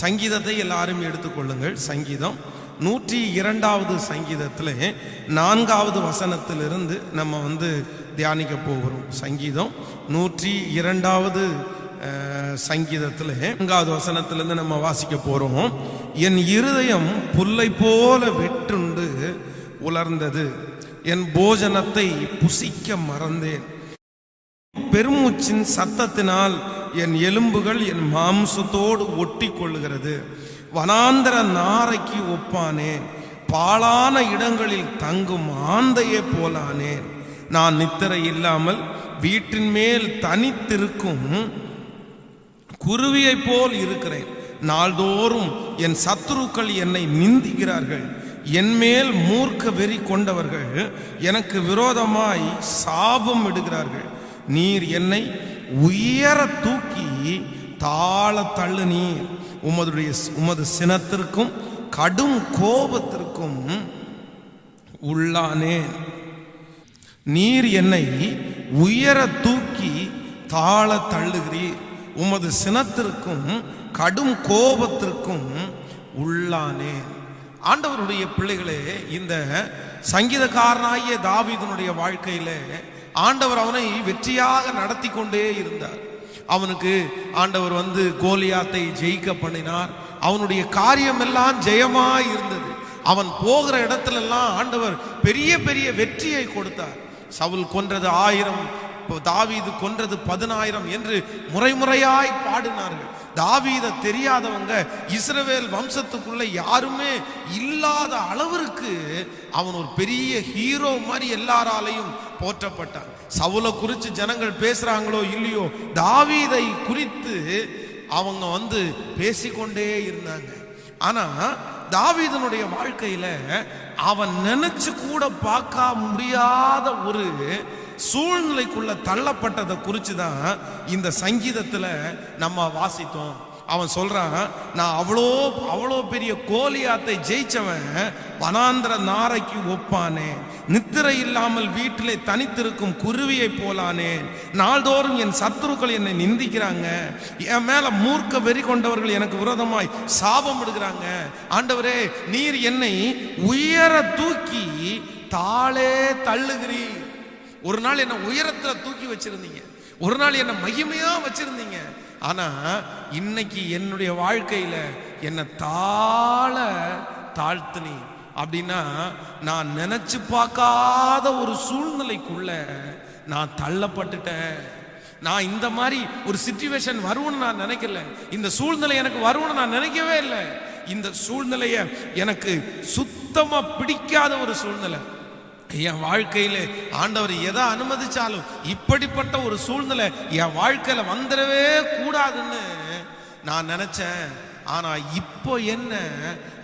சங்கீதத்தை எல்லாரும் எடுத்துக்கொள்ளுங்கள் சங்கீதம். நூற்றி இரண்டாவது சங்கீதத்தில் நான்காவது வசனத்திலிருந்து நம்ம வந்து தியானிக்க போகிறோம். சங்கீதம். நூற்றி இரண்டாவது சங்கீதத்தில் நான்காவது வசனத்திலிருந்து நம்ம வாசிக்க போகிறோம் என் இருதயம் புல்லை போல வெட்டுண்டு உலர்ந்தது. என் போஜனத்தை புசிக்க மறந்தேன். பெருமூச்சின் சத்தத்தினால் என் எலும்புகள் என் மாம்சத்தோடு ஒட்டி கொள்ளுகிறது வனாந்தர நாரைக்கு ஒப்பானேன் பாழான இடங்களில் தங்கும் ஆந்தையே போலானேன் நான் நித்திரை இல்லாமல் வீட்டின் மேல் தனித்திருக்கும் குருவியைப் போல் இருக்கிறேன். நாள்தோறும் என் சத்துருக்கள் என்னை நிந்திக்கிறார்கள். என் மேல் மூர்க்க வெறி கொண்டவர்கள் எனக்கு விரோதமாய் சாபம் இடுகிறார்கள் நீர் என்னை உயர தூக்கி தாழ தள்ளு நீர் உமதுடைய உமது சினத்திற்கும் கடும் கோபத்திற்கும் உள்ளானேன் நீர் என்னை உயர தூக்கி தாழ தள்ளுகிறீர். உமது சினத்திற்கும் கடும் கோபத்திற்கும் உள்ளானே. ஆண்டவருடைய பிள்ளைகளே இந்த சங்கீதக்காரனாகிய தாவிதனுடைய வாழ்க்கையில ஆண்டவர் அவனை வெற்றியாக நடத்தி கொண்டே இருந்தார். அவனுக்கு ஆண்டவர் வந்து கோலியாத்தை ஜெயிக்க பண்ணினார். அவனுடைய காரியம் எல்லாம் ஜெயமா இருந்தது. அவன் போகிற இடத்துல எல்லாம் ஆண்டவர் பெரிய பெரிய வெற்றியை கொடுத்தார். சவுல் கொன்றது ஆயிரம் தாவீது கொன்றது பதினாயிரம் என்று முறைமுறையாய் பாடினார்கள். தாவீத தெரியாதவங்க இஸ்ரவேல் வம்சத்துக்குள்ள யாருமே இல்லாத அளவிற்கு அவன் ஒரு பெரிய ஹீரோ மாதிரி எல்லாராலையும் போற்றப்பட்டான். சவுலை குறித்து ஜனங்கள் பேசுறாங்களோ இல்லையோ தாவீதை குறித்து அவங்க வந்து பேசிக்கொண்டே இருந்தாங்க. ஆனா தாவீதனுடைய வாழ்க்கையில அவன் நினைச்சு கூட பார்க்க முடியாத ஒரு சூழ்நிலைக்குள்ள தள்ளப்பட்டதை குறித்து தான் இந்த சங்கீதத்தில் நம்ம வாசித்தோம். அவன் சொல்றான் நான் அவ்வளோ அவ்வளோ பெரிய கோலியாத்தை ஜெயிச்சவன் வனாந்திர நாரைக்கு ஒப்பானே நித்திரை இல்லாமல் வீட்டிலே தனித்திருக்கும் குருவியை போலானே நாள்தோறும் என் சத்துருக்கள் என்னை நிந்திக்கிறாங்க என் மேல மூர்க்க வெறி கொண்டவர்கள் எனக்கு விரோதமாய் சாபம் விடுகிறாங்க. ஆண்டவரே நீர் என்னை உயர தூக்கி தாளே தள்ளுகிறீர். ஒரு நாள் என்ன உயரத்தில் தூக்கி வச்சிருந்தீங்க. ஒரு நாள் என்ன மகிமையாக வச்சிருந்தீங்க. ஆனா இன்னைக்கு என்னுடைய வாழ்க்கையில என்னை தாழ தாழ்த்தினி. அப்படின்னா நான் நினைச்சு பார்க்காத ஒரு சூழ்நிலைக்குள்ள நான் தள்ளப்பட்டுட்டேன். நான் இந்த மாதிரி ஒரு சுச்சுவேஷன் வரும்னு நான் நினைக்கல. இந்த சூழ்நிலை எனக்கு வரும்னு நான் நினைக்கவே இல்லை. இந்த சூழ்நிலையை எனக்கு சுத்தமாக பிடிக்காத ஒரு சூழ்நிலை. என் வாழ்க்கையில ஆண்டவர் எதை அனுமதிச்சாலும் இப்படிப்பட்ட ஒரு சூழ்நிலை என் வாழ்க்கையில வந்துடவே கூடாதுன்னு நான் நினைச்சேன். ஆனா இப்போ என்ன?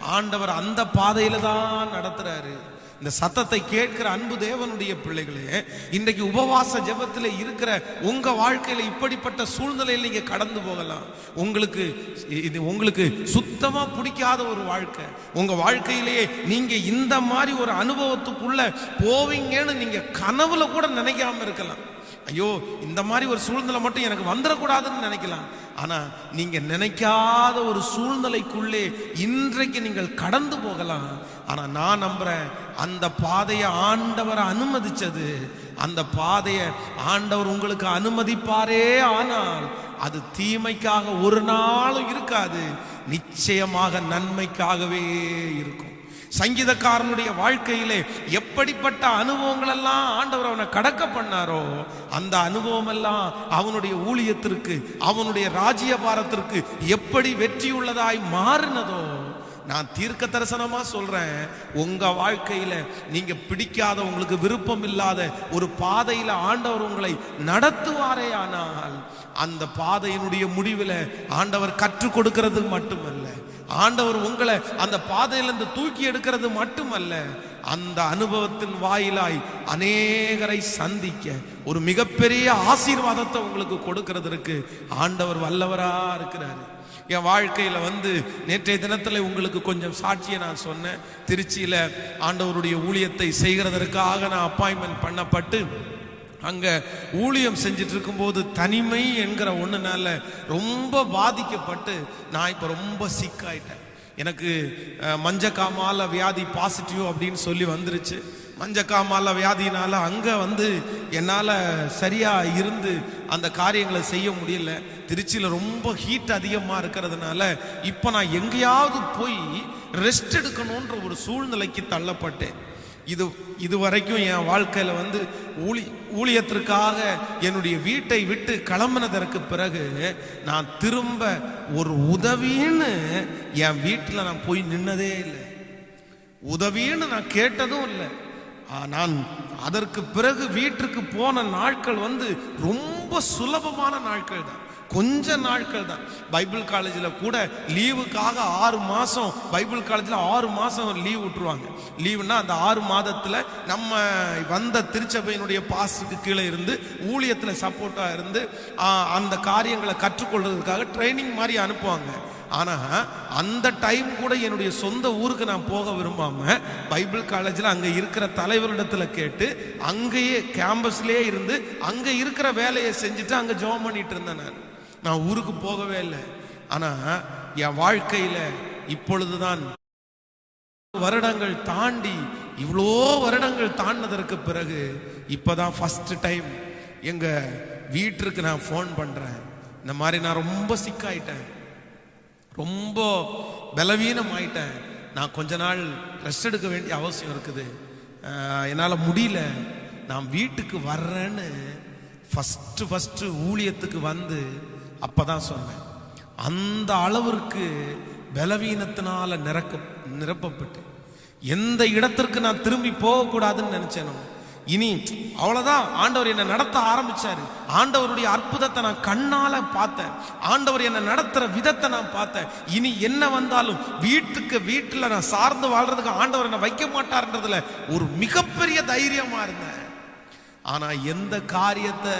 ஆண்டவர் அந்த பாதையில தான் நடத்துறாரு. இந்த சத்தத்தை கேட்கிற அன்பு தேவனுடைய பிள்ளைகளே இன்றைக்கு உபவாச ஜெபத்தில் இருக்கிற உங்க வாழ்க்கையில இப்படிப்பட்ட சூழ்நிலையில் நீங்க கடந்து போகலாம். உங்களுக்கு இது உங்களுக்கு சுத்தமா பிடிக்காத ஒரு வாழ்க்கை. உங்க வாழ்க்கையிலேயே நீங்க இந்த மாதிரி ஒரு அனுபவத்துக்குள்ள போவீங்கன்னு நீங்க கனவுல கூட நினைக்காம இருக்கலாம். ஐயோ இந்த மாதிரி ஒரு சூழ்நிலை மட்டும் எனக்கு வந்துடக்கூடாதுன்னு நினைக்கலாம். ஆனா நீங்க நினைக்காத ஒரு சூழ்நிலைக்குள்ளே இன்றைக்கு நீங்கள் கடந்து போகலாம். ஆனா நான் நம்புறேன் அந்த பாதையை ஆண்டவர் அனுமதிச்சது. அந்த பாதையை ஆண்டவர் உங்களுக்கு அனுமதிப்பாரே ஆனால் அது தீமைக்காக ஒரு நாளும் இருக்காது. நிச்சயமாக நன்மைக்காகவே இருக்கும். சங்கீதக்காரனுடைய வாழ்க்கையிலே எப்படிப்பட்ட அனுபவங்கள் எல்லாம் ஆண்டவர் அவனை கடக்க பண்ணாரோ அந்த அனுபவம் எல்லாம் அவனுடைய ஊழியத்திற்கு அவனுடைய ராஜ்யபாரத்திற்கு எப்படி வெற்றியுள்ளதாய் மாறினதோ நான் தீர்க்க தரிசனமா சொல்றேன். உங்க வாழ்க்கையில நீங்க பிடிக்காத உங்களுக்கு விருப்பம் இல்லாத ஒரு பாதையில ஆண்டவர் உங்களை நடத்துவாரே ஆனால் அந்த பாதையினுடைய முடிவில் ஆண்டவர் கற்றுக் கொடுக்கிறது மட்டுமல்ல. ஆண்டவர் உங்களை அந்த பாதையிலிருந்து தூக்கி எடுக்கிறது மட்டுமல்ல அந்த அனுபவத்தின் வாயிலாய் அநேகரை சந்திக்க ஒரு மிகப்பெரிய ஆசீர்வாதத்தை உங்களுக்கு கொடுக்கறதற்கு ஆண்டவர் வல்லவரா இருக்கிறாரு. என் வாழ்க்கையில் வந்து நேற்றைய தினத்தில் உங்களுக்கு கொஞ்சம் சாட்சியை நான் சொன்னேன். திருச்சியில் ஆண்டவருடைய ஊழியத்தை செய்கிறதற்காக நான் அப்பாயின்மெண்ட் பண்ணப்பட்டு அங்கே ஊழியம் செஞ்சுட்டு இருக்கும்போது தனிமை என்கிற ஒன்றுனால ரொம்ப பாதிக்கப்பட்டு நான் இப்போ ரொம்ப சிக்காயிட்டேன் எனக்கு மஞ்சக்காமால வியாதி பாசிட்டிவ் அப்படின்னு சொல்லி வந்துருச்சு. மஞ்சக்காமால வியாதினால அங்கே வந்து என்னால் சரியாக இருந்து அந்த காரியங்களை செய்ய முடியல. திருச்சியில் ரொம்ப ஹீட் அதிகமாக இருக்கிறதுனால இப்போ நான் எங்கேயாவது போய் ரெஸ்ட் எடுக்கணுன்ற ஒரு சூழ்நிலைக்கு தள்ளப்பட்டேன். இது இது வரைக்கும் என் வாழ்க்கையில் வந்து ஊழி ஊழியத்திற்காக என்னுடைய வீட்டை விட்டு கிளம்புனதற்கு பிறகு நான் திரும்ப ஒரு உதவின்னு என் வீட்டில் நான் போய் நின்னதே இல்லை. உதவின்னு நான் கேட்டதும் இல்லை. நான் அதற்கு பிறகு வீட்டுக்கு போன நாட்கள் வந்து ரொம்ப சுலபமான நாட்கள் தான் கொஞ்ச நாட்கள் தான். பைபிள் காலேஜில் கூட லீவுக்காக ஆறு மாதம் பைபிள் காலேஜில் ஆறு மாதம் லீவ் விட்டுருவாங்க. லீவுனா அந்த ஆறு மாதத்தில் நம்ம வந்த திருச்சபையினுடைய பாஸுக்கு கீழே இருந்து ஊழியத்தில் சப்போர்ட்டாக இருந்து அந்த காரியங்களை கற்றுக்கொள்றதுக்காக ட்ரைனிங் மாதிரி அனுப்புவாங்க. ஆனால் அந்த டைம் கூட என்னுடைய சொந்த ஊருக்கு நான் போக விரும்பாமல் பைபிள் காலேஜில் அங்கே இருக்கிற தலைவரிடத்தில் கேட்டு அங்கேயே கேம்பஸ்லேயே இருந்து அங்கே இருக்கிற வேலையை செஞ்சுட்டு அங்கே ஜெபம் பண்ணிட்டு இருந்தேன் நான். நான் ஊருக்கு போகவே இல்லை. ஆனால் என் வாழ்க்கையில இப்பொழுதுதான் வருடங்கள் தாண்டி இவ்வளோ வருடங்கள் தாண்டினதற்கு பிறகு இப்பதான் ஃபஸ்ட்டு டைம் எங்கள் வீட்டிற்கு நான் ஃபோன் பண்றேன். இந்த மாதிரி நான் ரொம்ப சிக்காயிட்டேன் ரொம்ப பலவீனம் ஆயிட்டேன். நான் கொஞ்ச நாள் ரெஸ்ட் எடுக்க வேண்டிய அவசியம் இருக்குது. என்னால் முடியல. நான் வீட்டுக்கு வர்றேன்னு ஃபஸ்ட்டு ஃபஸ்ட்டு ஊழியத்துக்கு வந்து அப்போ தான் சொன்னேன். அந்த அளவிற்கு பலவீனத்தினால நிரக்க நிரப்பப்பட்டு எந்த இடத்திற்கு நான் திரும்பி போகக்கூடாதுன்னு நினைச்சேனோ இனி அவ்வளவுதான். ஆண்டவர் என்னை நடத்த ஆரம்பிச்சாரு. ஆண்டவருடைய அற்புதத்தை நான் கண்ணால பார்த்தேன். ஆண்டவர் என்னை நடத்துற விதத்தை நான் பார்த்தேன். இனி என்ன வந்தாலும் வீட்டுக்கு வீட்டுல நான் சார்ந்து வாழ்றதுக்கு ஆண்டவர் என்னை வைக்க மாட்டார்ன்றதுல ஒரு மிகப்பெரிய தைரியமா இருந்தேன். ஆனா எந்த காரியத்தை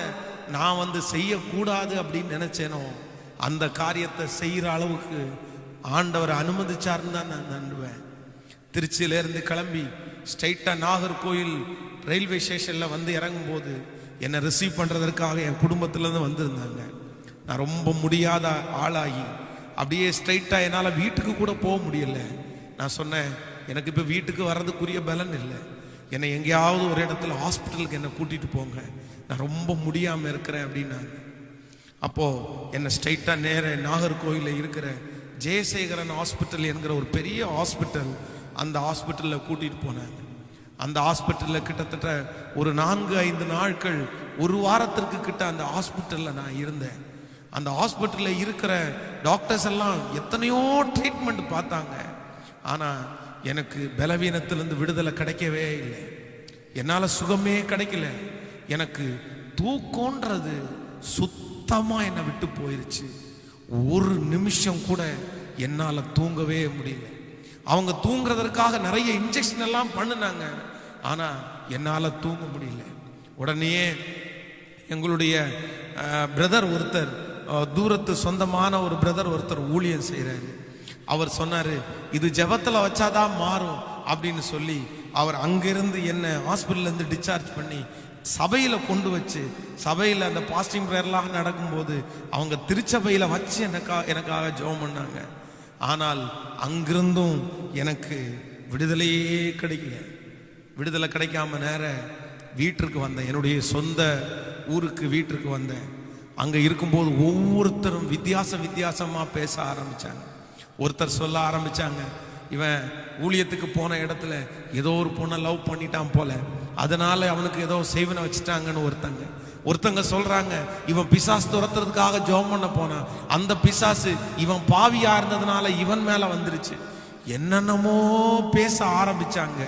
நான் வந்து செய்யக்கூடாது அப்படின்னு நினச்சேனோ அந்த காரியத்தை செய்கிற அளவுக்கு ஆண்டவர் அனுமதிச்சாருன்னு தான் நான் நம்புவேன். திருச்சியிலேருந்து கிளம்பி ஸ்ட்ரைட்டாக நாகர்கோயில் ரயில்வே ஸ்டேஷனில் வந்து இறங்கும்போது என்னை ரிசீவ் பண்ணுறதற்காக என் குடும்பத்துலேருந்து வந்திருந்தாங்க. நான் ரொம்ப முடியாத ஆளாகி அப்படியே ஸ்ட்ரைட்டாக என்னால் வீட்டுக்கு கூட போக முடியல. நான் சொன்னேன் எனக்கு இப்போ வீட்டுக்கு வர்றதுக்குரிய பலன் இல்லை. என்னை எங்கேயாவது ஒரு இடத்துல ஹாஸ்பிட்டலுக்கு என்னை கூட்டிகிட்டு போங்க. நான் ரொம்ப முடியாமல் இருக்கிறேன் அப்படின்னாங்க. அப்போது என்னை ஸ்ட்ரைட்டாக நேர நாகர்கோயிலில் இருக்கிற ஜெயசேகரன் ஹாஸ்பிட்டல் என்கிற ஒரு பெரிய ஹாஸ்பிட்டல் அந்த ஹாஸ்பிட்டலில் கூட்டிகிட்டு போனாங்க. அந்த ஹாஸ்பிட்டலில் கிட்டத்தட்ட ஒரு நான்கு ஐந்து நாட்கள் ஒரு வாரத்திற்கு கிட்ட அந்த ஹாஸ்பிட்டலில் நான் இருந்தேன். அந்த ஹாஸ்பிட்டலில் இருக்கிற டாக்டர்ஸ் எல்லாம் எத்தனையோ ட்ரீட்மெண்ட் பார்த்தாங்க. ஆனால் எனக்கு பலவீனத்திலிருந்து விடுதலை கிடைக்கவே இல்லை. என்னால் சுகமே கிடைக்கல. எனக்கு தூக்கன்றது சுத்தமாக என்னை விட்டு போயிருச்சு. ஒரு நிமிஷம் கூட என்னால் தூங்கவே முடியல. அவங்க தூங்குறதற்காக நிறைய இன்ஜெக்ஷன் எல்லாம் பண்ணினாங்க. ஆனால் என்னால் தூங்க முடியல. உடனே எங்களுடைய பிரதர் ஒருத்தர் தூரத்து சொந்தமான ஒரு பிரதர் ஒருத்தர் ஊழியம் செய்கிறாரு அவர் சொன்னார் இது ஜபத்தில் வச்சாதான் மாறும் அப்படின்னு சொல்லி அவர் அங்கிருந்து என்ன ஹாஸ்பிட்டல்லேருந்து டிஸ்சார்ஜ் பண்ணி சபையில் கொண்டு வச்சு சபையில் அந்த பாஸ்டிங் ப்ரேயர்லாம் நடக்கும்போது அவங்க திருச்சபையில் வச்சு எனக்கா எனக்காக ஜெபம் பண்ணாங்க. ஆனால் அங்கிருந்தும் எனக்கு விடுதலையே கிடைக்கல. விடுதலை கிடைக்காம நேர வீட்டிற்கு வந்தேன். என்னுடைய சொந்த ஊருக்கு வீட்டிற்கு வந்தேன். அங்கே இருக்கும்போது ஒவ்வொருத்தரும் வித்தியாச வித்தியாசமாக பேச ஆரம்பித்தாங்க ஒருத்தர் சொல்ல ஆரம்பித்தாங்க இவன் ஊழியத்துக்கு போன இடத்துல ஏதோ ஒரு பொண்ணை லவ் பண்ணிட்டான் போல. அதனால அவனுக்கு ஏதோ செய்வனை வச்சுட்டாங்கன்னு ஒருத்தங்க. ஒருத்தங்க சொல்றாங்க இவன் பிசாஸ் துரத்துறதுக்காக ஜெபம் பண்ண போனான் அந்த பிசாசு இவன் பாவியா இருந்ததுனால இவன் மேல வந்துருச்சு. என்னென்னமோ பேச ஆரம்பிச்சாங்க.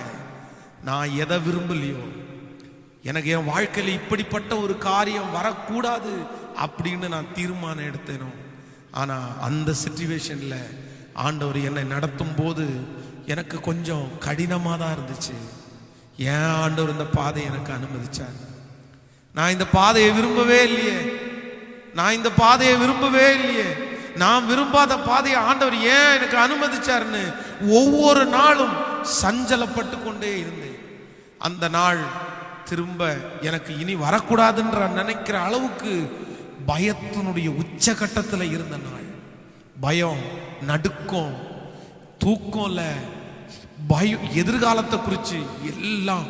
நான் எதை விரும்பலையோ? எனக்கு என் வாழ்க்கையில் இப்படிப்பட்ட ஒரு காரியம் வரக்கூடாது அப்படின்னு நான் தீர்மானம் எடுத்தேனோ? ஆனால் அந்த சுச்சுவேஷனில் ஆண்டவர் என்னை நடத்தும் போது எனக்கு கொஞ்சம் கடினமாக தான் இருந்துச்சு. ஏன் ஆண்டவர் இந்த பாதையை எனக்கு அனுமதிச்சார். நான் இந்த பாதையை விரும்பவே இல்லையே. நான் இந்த பாதையை விரும்பவே இல்லையே. நான் விரும்பாத பாதையை ஆண்டவர் ஏன் எனக்கு அனுமதிச்சார்னு ஒவ்வொரு நாளும் சஞ்சலப்பட்டு கொண்டே இருந்தேன். அந்த நாள் திரும்ப எனக்கு இனி வரக்கூடாதுன்ற நினைக்கிற அளவுக்கு பயத்தினுடைய உச்சகட்டத்தில் இருந்த நாள். பயம் நடுக்கம் தூக்கம் இல்லை பயம் எதிர்காலத்தை குறித்து எல்லாம்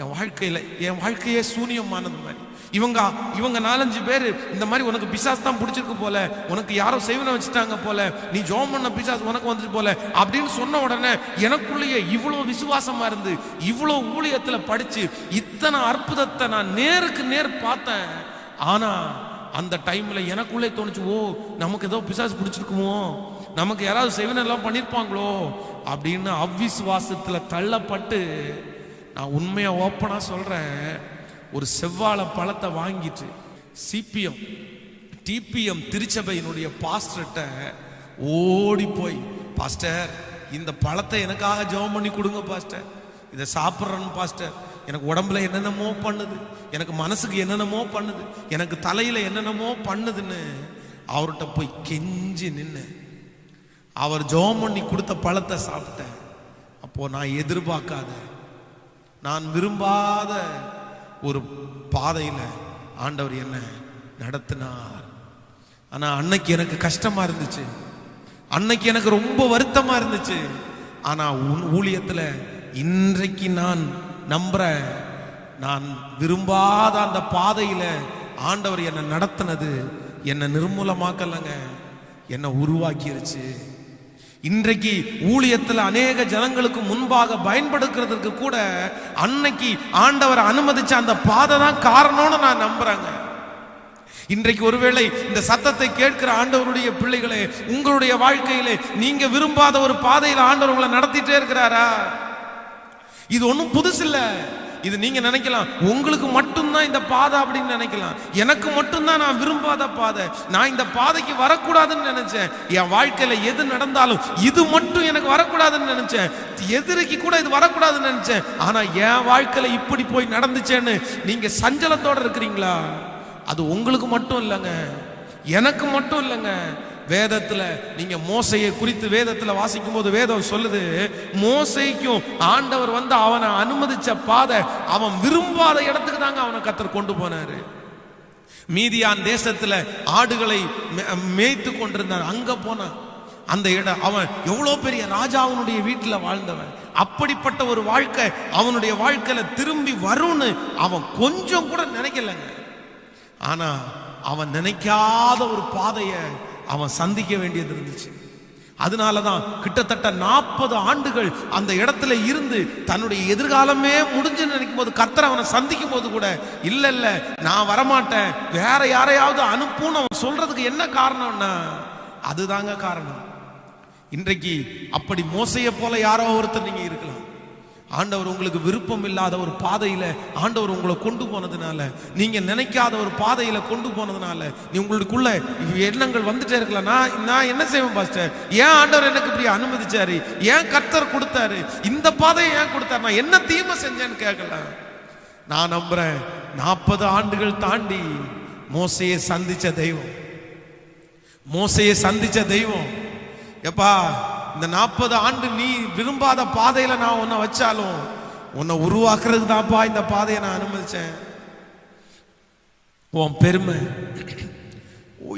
என் வாழ்க்கையில் என் வாழ்க்கையே சூனியமானது மாதிரி. இவங்க இவங்க நாலஞ்சு பேர் இந்த மாதிரி உனக்கு பிசாஸ் தான் பிடிச்சிருக்கு போல உனக்கு யாரோ செய்வனை வச்சுட்டாங்க போல நீ ஜோம் பண்ண பிசாஸ் உனக்கு வந்துட்டு போல அப்படின்னு சொன்ன உடனே எனக்குள்ளேயே இவ்வளோ விசுவாசமாக இருந்து இவ்வளோ ஊழியத்தில் படித்து இத்தனை அற்புதத்தை நான் நேருக்கு நேர் பார்த்தேன். ஆனால் அந்த டைமில் எனக்குள்ளே தோணுச்சு ஓ நமக்கு ஏதோ பிசாசு பிடிச்சிருக்குமோ? நமக்கு யாராவது செவன் எல்லாம் பண்ணியிருப்பாங்களோ அப்படின்னு அவ்விசுவாசத்தில் தள்ளப்பட்டு நான் உண்மையாக ஓப்பனாக சொல்கிறேன் ஒரு செவ்வாழை பழத்தை வாங்கிட்டு சிபிஎம் டிபிஎம் திருச்சபையினுடைய பாஸ்டர்கிட்ட ஓடி போய் பாஸ்டர் இந்த பழத்தை எனக்காக ஜெபம் பண்ணி கொடுங்க பாஸ்டர். இதை சாப்பிட்றேன்னு பாஸ்டர். எனக்கு உடம்புல என்னென்னமோ பண்ணுது. எனக்கு மனசுக்கு என்னென்னமோ பண்ணுது. எனக்கு தலையில் என்னென்னமோ பண்ணுதுன்னு அவர்கிட்ட போய் கெஞ்சி நின்று அவர் ஜெபம் பண்ணி கொடுத்த பழத்தை சாப்பிட்டேன். அப்போ நான் எதிர்பார்க்காத நான் விரும்பாத ஒரு பாதையில் ஆண்டவர் என்ன நடத்தினார். ஆனால் அன்னைக்கு எனக்கு கஷ்டமா இருந்துச்சு. அன்னைக்கு எனக்கு ரொம்ப வருத்தமா இருந்துச்சு. ஆனால் உன் ஊழியத்தில் இன்றைக்கு நான் நம்புறேன். நான் விரும்பாத அந்த பாதையில் ஆண்டவர் என்னை நடத்தினது என்னை நிர்மூலமாக்கலைங்க. என்னை உருவாக்கிருச்சு. இன்றைக்கு ஊழியத்தில் அநேக ஜனங்களுக்கு முன்பாக பயன்படுத்துறதுக்கு கூட அன்னைக்கு ஆண்டவர் அனுமதிச்ச அந்த பாதை தான் காரணம்னு நான் நம்புறேங்க. இன்றைக்கு ஒருவேளை இந்த சத்தத்தை கேட்கிற ஆண்டவருடைய பிள்ளைகளே உங்களுடைய வாழ்க்கையிலே நீங்க விரும்பாத ஒரு பாதையில் ஆண்டவர் உங்களை நடத்திட்டே இருக்கிறாரா? இது ஒன்றும் புதுசு இது நீங்க நினைக்கலாம். உங்களுக்கு மட்டும்தான் இந்த பாதை அப்படின்னு நினைக்கலாம். எனக்கு மட்டும்தான் நான் விரும்பாத பாதை. நான் இந்த பாதைக்கு வரக்கூடாதுன்னு நினைச்சேன். என் வாழ்க்கையில எது நடந்தாலும் இது மட்டும் எனக்கு வரக்கூடாதுன்னு நினைச்சேன். எதிரிக்கு கூட இது வரக்கூடாதுன்னு நினைச்சேன். ஆனா என் வாழ்க்கையில இப்படி போய் நடந்துச்சேன்னு நீங்க சஞ்சலத்தோட இருக்கிறீங்களா? அது உங்களுக்கு மட்டும் இல்லைங்க. எனக்கு மட்டும் இல்லைங்க. வேதத்துல நீங்க மோசையை குறித்து வேதத்துல வாசிக்கும் போது வேதம் சொல்லுது மோசைக்கும் ஆண்டவர் வந்து அவனை அனுமதிச்ச பாதை அவன் விரும்பாத இடத்துக்கு தாங்க அவனை கத்தர் கொண்டு போனாரு. மீதியான் தேசத்துல ஆடுகளை மே- மேய்த்து கொண்டிருந்தான் அங்க போனான். அந்த இடம் அவன் எவ்வளோ பெரிய ராஜாவுனுடைய வீட்டில் வாழ்ந்தவன். அப்படிப்பட்ட ஒரு வாழ்க்கை அவனுடைய வாழ்க்கையில திரும்பி வரும்னு அவன் கொஞ்சம் கூட நினைக்கலங்க. ஆனா அவன் நினைக்காத ஒரு பாதையை அவன் சந்திக்க வேண்டியது இருந்துச்சு. அதனாலதான் கிட்டத்தட்ட நாற்பது ஆண்டுகள் அந்த இடத்துல இருந்து தன்னுடைய எதிர்காலமே முடிஞ்சு நினைக்கும் போது கர்த்தர் அவனை சந்திக்கும் போது கூட இல்லை இல்லை நான் வரமாட்டேன். வேற யாரையாவது அனுப்புன்னு அவன் சொல்றதுக்கு என்ன காரணம்னா அதுதாங்க காரணம். இன்றைக்கு அப்படி மோசையை போல யாரோ ஒருத்தர் நீங்க இருக்கலாம். ஆண்டவர் உங்களுக்கு விருப்பம் இல்லாத ஒரு பாதையில் ஆண்டவர் உங்களை கொண்டு போனதுனால நீங்கள் நினைக்காத ஒரு பாதையில் கொண்டு போனதுனால நீ உங்களுக்குள்ள எண்ணங்கள் வந்துட்டே இருக்கலாம் நான் நான் என்ன செய்வேன் பாஸ்டர்? ஏன் ஆண்டவர் எனக்கு இப்படி அனுமதிச்சாரு? ஏன் கர்த்தர் கொடுத்தாரு? இந்த பாதையை ஏன் கொடுத்தாரு? நான் என்ன தீமை செஞ்சேன்னு கேட்கல நான் நம்புறேன் நாற்பது ஆண்டுகள் தாண்டி மோசையை சந்திச்ச தெய்வம். மோசையை சந்திச்ச தெய்வம். எப்பா இந்த நாற்பது ஆண்டு நீ விரும்பாத பாதையில நான் உன்னை வச்சாலும் உன்னை உருவாக்குறதுக்கு தான்ப்பா இந்த பாதையை நான் அனுமதிச்சேன். உன் பெருமை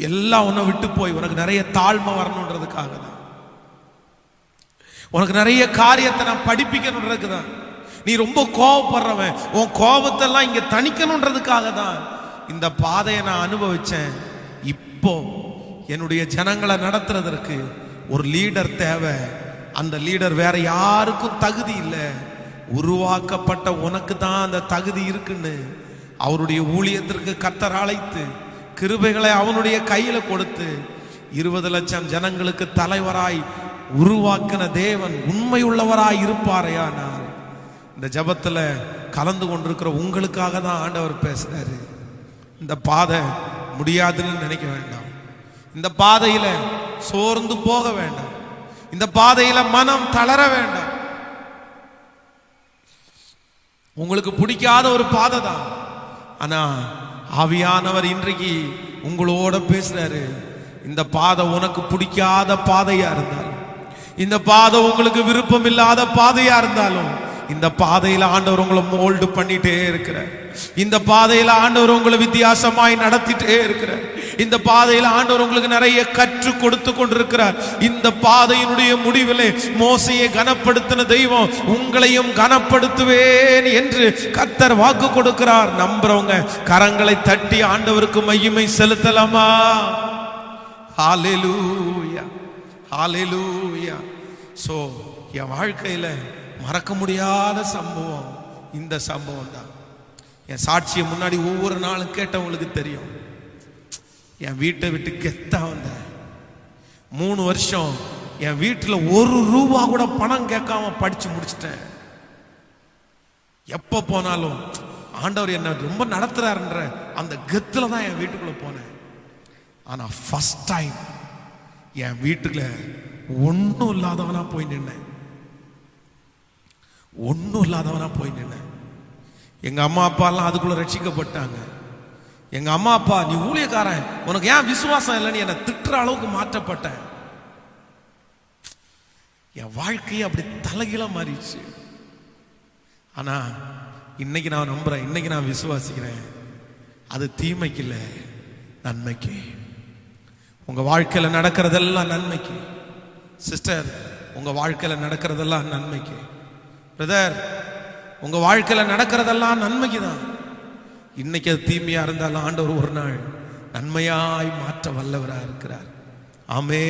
எல்லாம் உன்னை விட்டு போய் உனக்கு நிறைய தாழ்மை வரணுன்றதுக்காக தான். உனக்கு நிறைய காரியத்தை நான் படிப்பிக்கணுன்றதுக்கு தான். நீ ரொம்ப கோவப்படுறவன் உன் கோபத்தெல்லாம் இங்கே தணிக்கணுன்றதுக்காக தான் இந்த பாதையை நான் அனுபவிச்சேன். இப்போ என்னுடைய ஜனங்களை நடத்துறதற்கு ஒரு லீடர் தேவை. அந்த லீடர் வேற யாருக்கும் தகுதி இல்லை. உருவாக்கப்பட்ட உனக்கு தான் அந்த தகுதி இருக்குன்னு அவருடைய ஊழியத்திற்கு கத்தர் அழைத்து கிருபைகளை அவனுடைய கையில கொடுத்து இருபது லட்சம் ஜனங்களுக்கு தலைவராய் உருவாக்கின தேவன் உண்மையுள்ளவராய் இருப்பாரையானால் இந்த ஜபத்தில் கலந்து கொண்டிருக்கிற உங்களுக்காக தான் ஆண்டவர் பேசுறாரு. இந்த பாதை முடியாதுன்னு நினைக்க வேண்டாம். இந்த பாதையில் சோர்ந்து போக வேண்டாம். இந்த பாதையில மனம் தளர வேண்டாம். உங்களுக்கு பிடிக்காத ஒரு பாதை தான். ஆனா ஆவியானவர் இன்றைக்கு உங்களோட பேசுறாரு. இந்த பாதை உனக்கு பிடிக்காத பாதையா இருந்தாலும் இந்த பாதை உங்களுக்கு விருப்பம் இல்லாத பாதையா இருந்தாலும் இந்த பாதையில ஆண்டவர் உங்களை மோல்டு பண்ணிட்டே இருக்கிறார். இந்த பாதையில ஆண்டவர் உங்களை வித்தியாசமாய் நடத்திட்டே இருக்கிறார். இந்த பாதையில் ஆண்டவர் உங்களுக்கு நிறைய கற்று கொடுத்து கொண்டிருக்கிறார். இந்த பாதையினுடைய முடிவிலே மோசையை கனப்படுத்தின தெய்வம் உங்களையும் கனப்படுத்துவேன் என்று கத்தர் வாக்கு கொடுக்கிறார். நம்புறவங்க கரங்களை தட்டி ஆண்டவருக்கு மையுமை செலுத்தலாமா? ஹாலெலூயா ஹalleluya. சோ என் வாழ்க்கையில மறக்க முடியாத சம்பவம் இந்த சம்பவம் தான் என் சாட்சியை முன்னாடி ஒவ்வொரு நாளும் கேட்டவங்களுக்கு தெரியும். என் வீட்டை விட்டு கெத்தா வந்தேன் மூணு வருஷம் என் வீட்டில் ஒரு ரூபா கூட பணம் கேட்காம படிச்சு முடிச்சிட்டேன். எப்போ போனாலும் ஆண்டவர் என்ன ரொம்ப நடத்துறாருன்ற அந்த கெத்துல தான் என் வீட்டுக்குள்ள போனேன். ஆனா ஃபர்ஸ்ட் டைம் என் வீட்டுக்குள்ள ஒன்றும் இல்லாதவனா போய் நின்னேன். ஒன்றும் இல்லாதவனா போய் நின்னேன். எங்க அம்மா அப்பா எல்லாம் அதுக்குள்ள ரட்சிக்கப்பட்டாங்க. எங்க அம்மா அப்பா நீ ஊழியக்காரன். உனக்கு ஏன் விசுவாசம் இல்லைன்னு என்னை திட்டுற அளவுக்கு மாற்றப்பட்டேன் என் வாழ்க்கையே அப்படி தலைகீழ மாறிடுச்சு. ஆனா இன்னைக்கு நான் நம்புறேன் இன்னைக்கு நான் விசுவாசிக்கிறேன். அது தீமைக்கு இல்லை நன்மைக்கு. உங்க வாழ்க்கையில நடக்கிறதெல்லாம் நன்மைக்கு. சிஸ்டர் உங்க வாழ்க்கையில நடக்கிறதெல்லாம் நன்மைக்கு. பிரதர் உங்க வாழ்க்கையில நடக்கிறதெல்லாம் நன்மைக்கு தான். இன்னைக்கு அது தீமையா இருந்தாலும் ஆண்டவர் ஒரு நாள் நன்மையாய் மாற்ற வல்லவராக இருக்கிறார். ஆமே